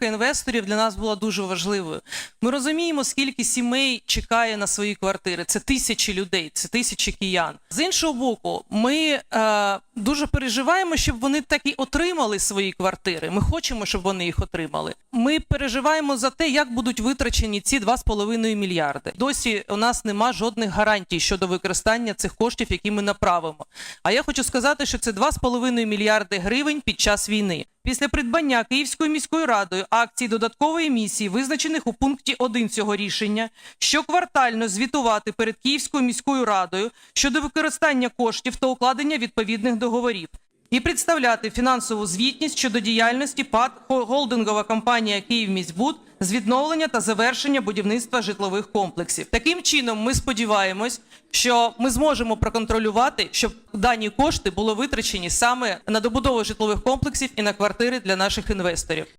підтримка інвесторів для нас була дуже важливою. Ми розуміємо, скільки сімей чекає на свої квартири. Це тисячі людей, це тисячі киян. З іншого боку, ми е, дуже переживаємо, щоб вони так і отримали свої квартири. Ми хочемо, щоб вони їх отримали. Ми переживаємо за те, як будуть витрачені ці 2,5 мільярди. Досі у нас нема жодних гарантій щодо використання цих коштів, які ми направимо. А я хочу сказати, що це 2,5 мільярди гривень під час війни. Після придбання Київською міською радою акцій додаткової місії, визначених у пункті 1 цього рішення, щоквартально звітувати перед Київською міською радою щодо використання коштів та укладення відповідних договорів. І представляти фінансову звітність щодо діяльності ПАД холдингова компанія «Київміськбуд» з відновлення та завершення будівництва житлових комплексів. Таким чином, ми сподіваємось, що ми зможемо проконтролювати, щоб дані кошти були витрачені саме на добудову житлових комплексів і на квартири для наших інвесторів.